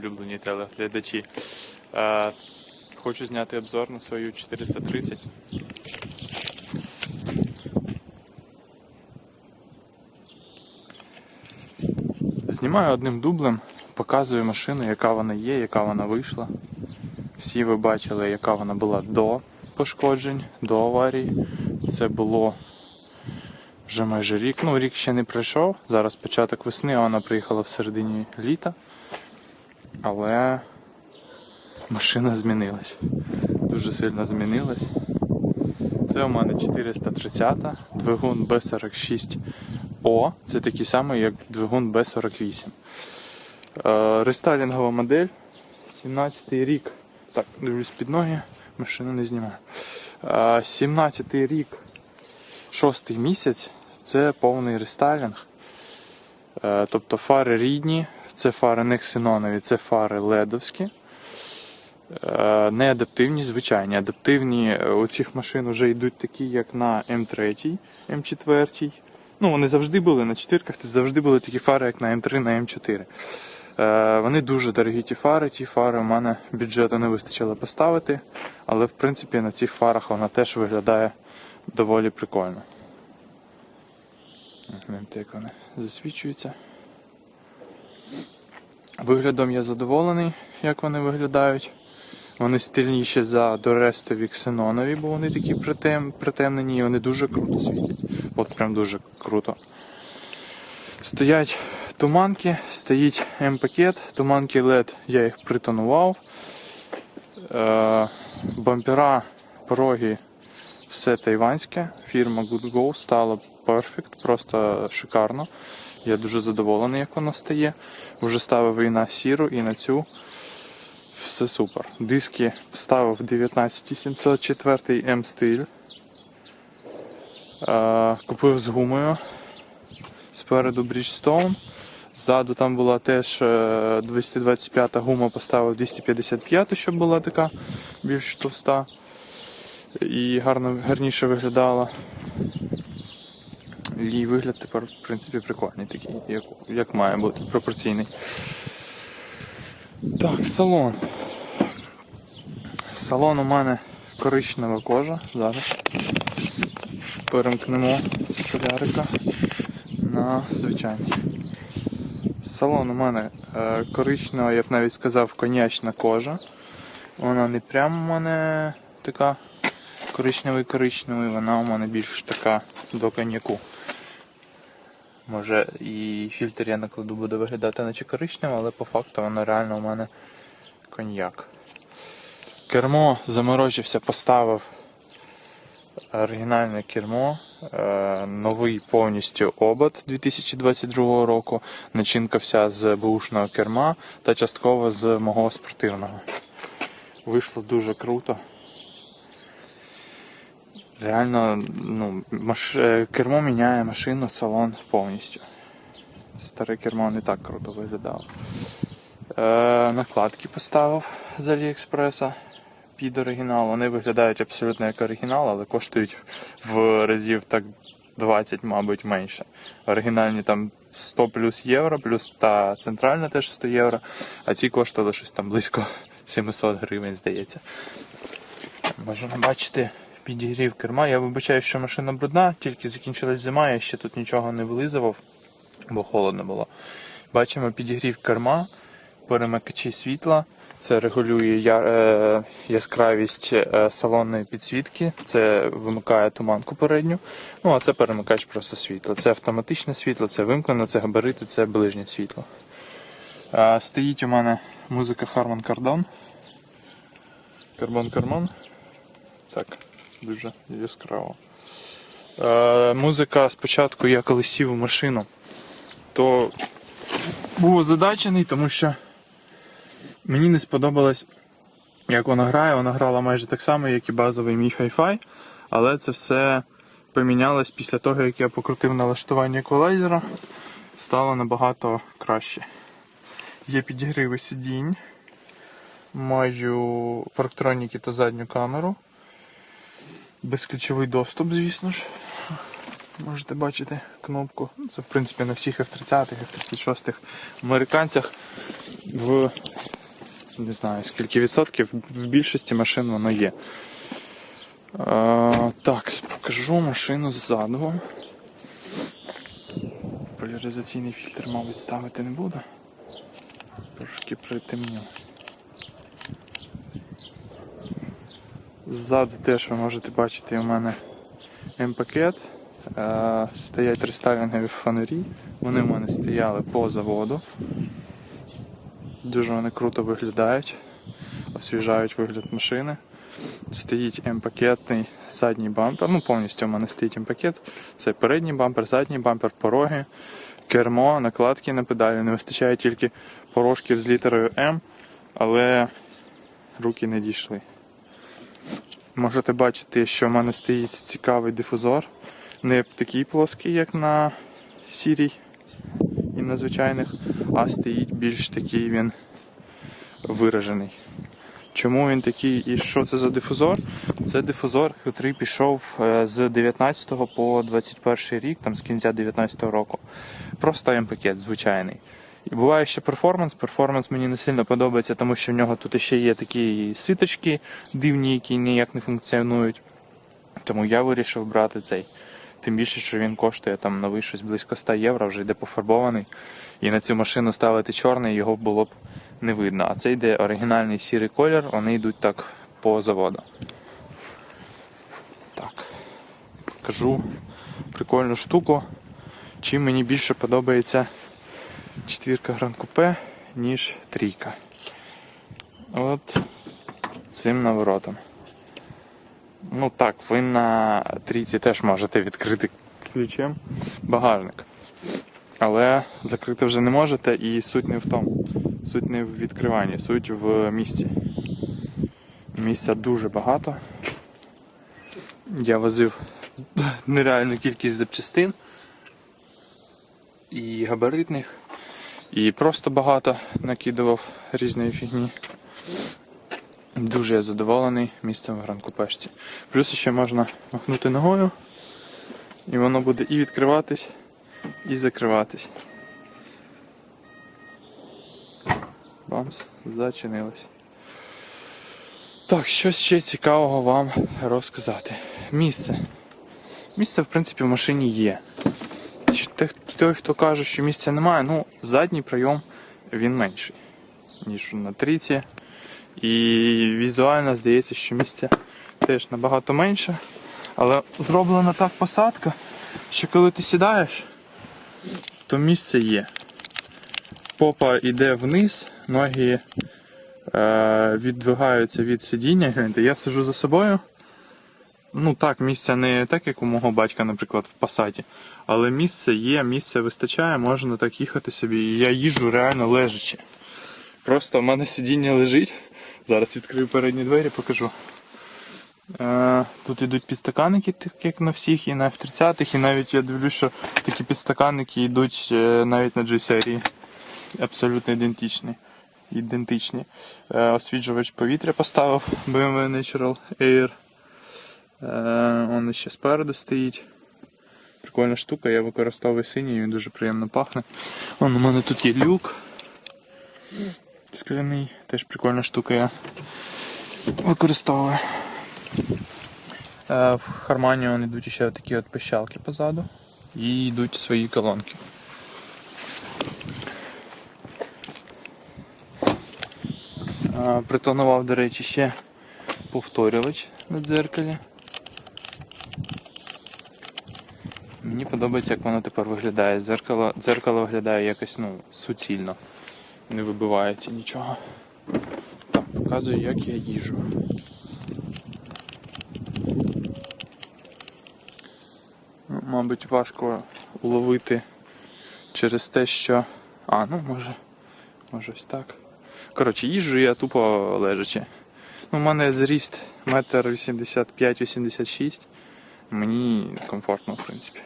Улюблені телеглядачі. Е, хочу зняти обзор на свою 430. Знімаю одним дублем, показую машину, яка вона є, яка вона вийшла. Всі ви бачили, яка вона була до пошкоджень, до аварії. Це було вже майже рік. Ну, рік ще не пройшов. Зараз початок весни, а вона приїхала в середині літа. Але машина змінилась. Дуже сильно змінилась. Це у мене 430, двигун B46O. Це такий самий, як двигун B48. Е, рестайлінгова модель. 17-й рік. Так, дивлюсь під ноги, машину не знімаю. Е, 17 рік, 6 місяць. Це повний рестайлінг. Е, Тобто фари рідні, це фари не ксенонові, це фари ледовські. Е, Не адаптивні, звичайні. Адаптивні у цих машин вже йдуть такі, як на М3, М4. Ну, вони завжди були на чотирках, то завжди були такі фари, як на М3, на М4. Е, Вони дуже дорогі ті фари. Ті фари у мене бюджету не вистачило поставити, але в принципі на цих фарах вона теж виглядає доволі прикольно. Гляньте, як вони засвічуються. Виглядом я задоволений, як вони виглядають. Вони стильніші за дорестові ксенонові, бо вони такі притем, притемнені і вони дуже круто світять. От прям дуже круто. Стоять туманки, стоїть М-пакет, туманки LED, я їх притонував. Е, бампера, пороги, все тайванське. Фірма Good Go стала perfect, просто шикарно. Я дуже задоволений, як воно стає. Вже ставив і на сіру, і на цю. Все супер. Диски ставив 19704 М стиль. Е, купив з гумою. Спереду Bridgestone. Ззаду там була теж е, 225 гума, поставив 255, щоб була така більш товста. І гарно, гарніше виглядала. І вигляд тепер, в принципі, прикольний такий, як, як має бути, пропорційний. Так, салон. Салон у мене коричнева кожа. Зараз перемкнемо з на звичайний. Салон у мене е, коричнева, я б навіть сказав, конячна кожа. Вона не прямо у мене така коричневий-коричневий, вона у мене більш така до коньяку. Може і фільтр я накладу буде виглядати наче коричневим, але по факту воно реально у мене коньяк. Кермо заморочився, поставив оригінальне кермо, е, новий повністю обод 2022 року. Начинка вся з бушного керма та частково з мого спортивного. Вийшло дуже круто. Реально, ну, маш... е, кермо міняє машину, салон повністю. Старе кермо не так круто виглядало. Е, накладки поставив з Аліекспреса під оригінал. Вони виглядають абсолютно як оригінал, але коштують в разів так 20, мабуть, менше. Оригінальні там 100 плюс євро, плюс та центральна теж 100 євро, а ці коштували щось там близько 700 гривень, здається. Можна бачити підігрів керма. Я вибачаю, що машина брудна, тільки закінчилась зима, я ще тут нічого не вилизував, бо холодно було. Бачимо підігрів керма, перемикачі світла. Це регулює е, яскравість е, салонної підсвітки, це вимикає туманку передню. Ну а це перемикач просто світла. Це автоматичне світло, це вимкнено, це габарити, це ближнє світло. Стоїть у мене музика Harman Kardon. Карбон Кармон. Так, дуже яскраво. Е, музика спочатку я коли сів у машину, то був озадачений, тому що мені не сподобалось, як вона грає. Вона грала майже так само, як і базовий мій Hi-Fi, але це все помінялось після того, як я покрутив налаштування еквалайзера, стало набагато краще. Є підігриви сидінь, маю парктроніки та задню камеру. Безключовий доступ, звісно ж. Можете бачити кнопку. Це в принципі на всіх F30, F36 американцях в не знаю скільки відсотків, в більшості машин воно є. А, так, покажу машину ззаду. Поляризаційний фільтр, мабуть, ставити не буду. Трошки притемню. Ззаду теж ви можете бачити у мене М-пакет. Е, Стоять рестайлінгові фонарі. Вони в мене стояли по заводу. Дуже вони круто виглядають, освіжають вигляд машини. Стоїть М-пакетний задній бампер. Ну, повністю у мене стоїть М-пакет. Це передній бампер, задній бампер, пороги, кермо, накладки на педалі. Не вистачає тільки порожків з літерою М, але руки не дійшли. Можете бачити, що в мене стоїть цікавий дифузор. Не такий плоский, як на сірій і на звичайних, а стоїть більш такий він виражений. Чому він такий і що це за дифузор? Це дифузор, який пішов е, з 19 по 21 рік, там з кінця 19 року. Просто М-пакет звичайний. І буває ще перформанс. Перформанс мені не сильно подобається, тому що в нього тут ще є такі ситочки дивні, які ніяк не функціонують. Тому я вирішив брати цей. Тим більше, що він коштує там новий щось близько 100 євро, вже йде пофарбований. І на цю машину ставити чорний, його було б не видно. А це йде оригінальний сірий колір, вони йдуть так по заводу. Так. Покажу прикольну штуку. Чим мені більше подобається четвірка Гран Купе, ніж трійка. От цим наворотом. Ну так, ви на трійці теж можете відкрити ключем багажник. Але закрити вже не можете і суть не в тому. Суть не в відкриванні, суть в місці. Місця дуже багато. Я возив нереальну кількість запчастин і габаритних, і просто багато накидував різної фігні. Дуже я задоволений місцем в Гран Купешці. Плюс ще можна махнути ногою, і воно буде і відкриватись, і закриватись. Бамс, зачинилось. Так, що ще цікавого вам розказати? Місце. Місце, в принципі, в машині є. Той, хто каже, що місця немає, ну, задній прийом він менший, ніж на трійці. І візуально здається, що місця теж набагато менше. Але зроблена так посадка, що коли ти сідаєш, то місце є. Попа йде вниз, ноги е, віддвигаються від сидіння. Я сижу за собою. Ну так, місця не так, як у мого батька, наприклад, в пасаті. Але місце є, місця вистачає, можна так їхати собі. Я їжджу реально лежачи. Просто в мене сидіння лежить. Зараз відкрию передні двері, покажу. Е, Тут йдуть підстаканники, так як на всіх, і на F30, і навіть я дивлюсь, що такі підстаканники йдуть е, навіть на G-серії. Абсолютно ідентичні. ідентичні. Е, Освіджувач повітря поставив BMW Natural Air. Е, Он ще спереду стоїть. Прикольна штука, я використовую синій, він дуже приємно пахне. Вон у мене тут є люк скляний, теж прикольна штука я використовую. Е, В Хармані вон йдуть ще такі от пищалки позаду і йдуть свої колонки. А, Притонував, до речі, ще повторювач на дзеркалі. Мені подобається, як воно тепер виглядає. Дзеркало, дзеркало виглядає якось ну, суцільно. Не вибивається нічого. Так, показую, як я їжу. Ну, Мабуть, важко уловити через те, що. А, ну може. Може ось так. Коротше, їжджу я тупо лежачи. Ну, у мене зріст 1,85-86 Мені комфортно, в принципі.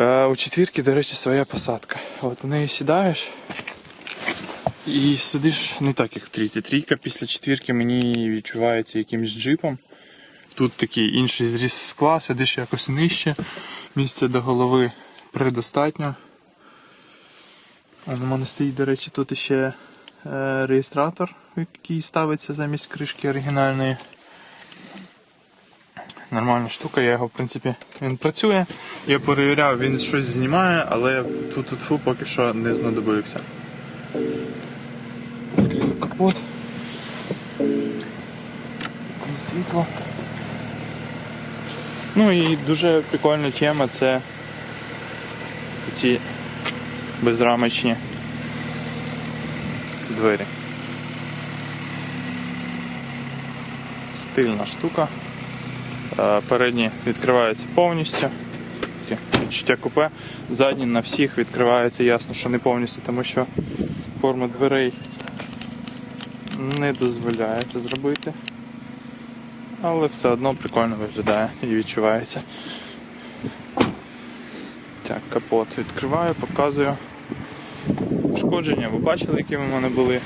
У четвірки, до речі, своя посадка. От у неї сідаєш і сидиш не так, як в трійці. Трійка після четвірки мені відчувається якимось джипом. Тут такий інший зріз скла, сидиш якось нижче, місця до голови предостатньо. У мене стоїть, до речі, тут ще е, реєстратор, який ставиться замість кришки оригінальної. Нормальна штука, я його, в принципі, він працює. Я перевіряв, він щось знімає, але тут тут поки що не знадобився. Відкрию капот. Світло. Ну і дуже прикольна тема це ці безрамочні двері. Стильна штука. Е, Передні відкриваються повністю. Відчуття купе. Задні на всіх відкриваються, ясно, що не повністю, тому що форма дверей не дозволяє це зробити. Але все одно прикольно виглядає і відчувається. Так, капот відкриваю, показую. Пошкодження, ви бачили, які в мене були.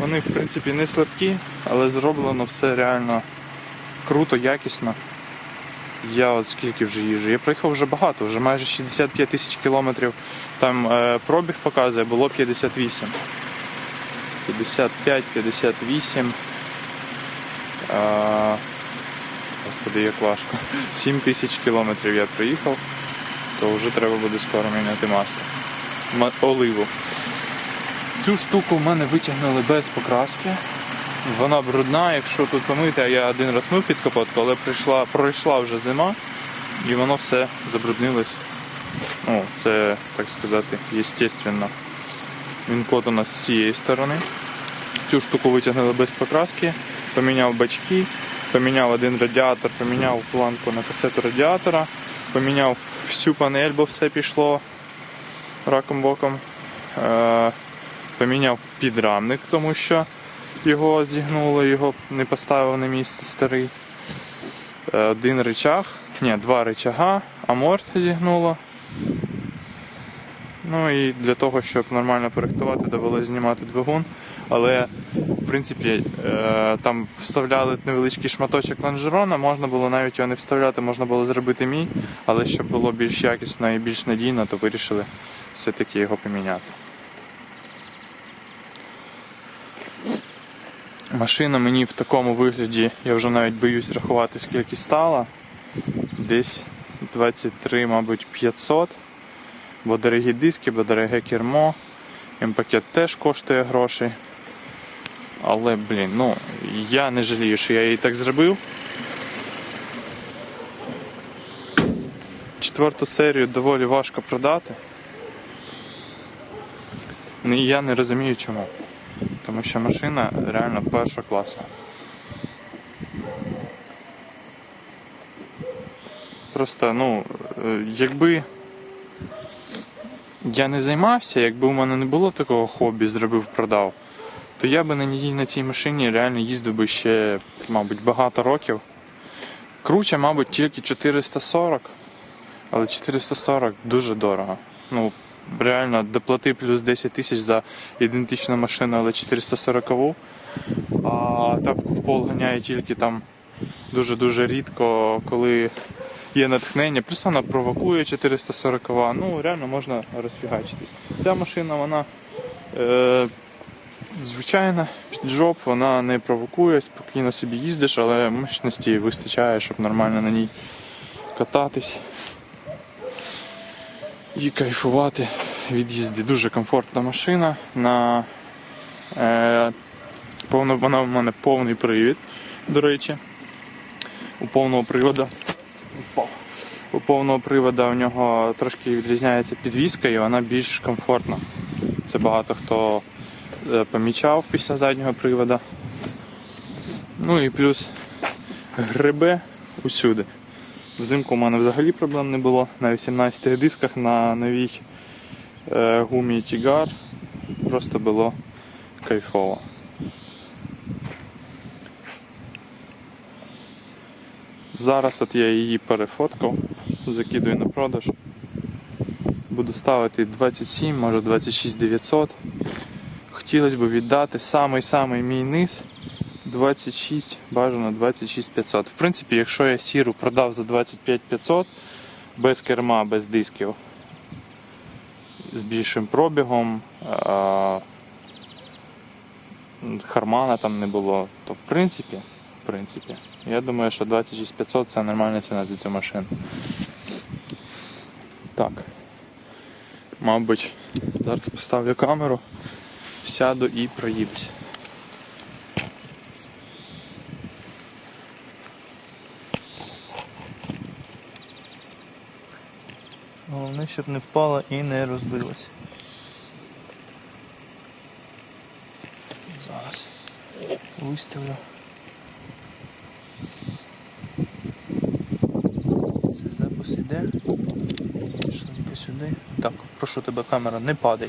Вони в принципі не слабкі, але зроблено все реально круто, якісно. Я от скільки вже їжджу. Я проїхав вже багато, вже майже 65 тисяч кілометрів. Там е, пробіг показує, було 58. 55, 58. А, господи, як важко. 7 тисяч кілометрів я проїхав, то вже треба буде скоро міняти масло. Ма- Оливу. Цю штуку в мене витягнули без покраски. Вона брудна, якщо тут помити, а я один раз мив під капотку, але прийшла, пройшла вже зима і воно все забруднилось. Ну, це, так сказати, естественно. Він код у нас з цієї сторони. Цю штуку витягнули без покраски, поміняв бачки, поміняв один радіатор, поміняв планку на касету радіатора, поміняв всю панель, бо все пішло раком боком. Е, поміняв підрамник, тому що його зігнуло, його не поставив на місце старий. Е, Один рычаг, ні, два рычага, аморт зігнуло. Ну і для того, щоб нормально проєктувати, довелося знімати двигун. Але в принципі е, там вставляли невеличкий шматочок лонжерона, можна було навіть його не вставляти, можна було зробити мій, але щоб було більш якісно і більш надійно, то вирішили все-таки його поміняти. Машина мені в такому вигляді, я вже навіть боюсь рахувати, скільки стала. Десь 23, мабуть, 500. Бо дорогі диски, бо дороге кермо. М-пакет теж коштує грошей. Але, блін, ну, я не жалію, що я її так зробив. Четверту серію доволі важко продати. І я не розумію чому. Тому що машина реально перша класна. Просто, ну, е, якби я не займався, якби у мене не було такого хобі, зробив, продав, то я би на ній на цій машині реально їздив би ще, мабуть, багато років. Круче, мабуть, тільки 440, але 440 дуже дорого. Ну, реально доплати плюс 10 тисяч за ідентичну машину, але 440-ву. А тапку в пол ганяє тільки там дуже-дуже рідко, коли є натхнення. Плюс вона провокує 440 ну реально можна розфігачитись. Ця машина, вона е, звичайна, під жоп, вона не провокує, спокійно собі їздиш, але мощності вистачає, щоб нормально на ній кататись і кайфувати від їзди. Дуже комфортна машина. На е, Повно, вона в мене повний привід, до речі. У повного привода. У повного привода у нього трошки відрізняється підвіска і вона більш комфортна. Це багато хто е, помічав після заднього привода. Ну і плюс грибе усюди. Взимку у мене взагалі проблем не було. На 18 дисках на новій е, гумі Тігар просто було кайфово. Зараз от я її перефоткав, закидую на продаж. Буду ставити 27, може 26 900. Хотілося б віддати самий-самий мій низ 26, бажано 26 500. В принципі, якщо я сіру продав за 25 500 без керма, без дисків, з більшим пробігом, а, Хармана там не було, то в принципі, в принципі, я думаю, що 26 500 це нормальна ціна за цю машину. Так. Мабуть, зараз поставлю камеру, сяду і проїдусь. Головне, щоб не впала і не розбилась. Зараз виставлю. Це запис іде. Швидко сюди. Так, прошу тебе, камера, не падай.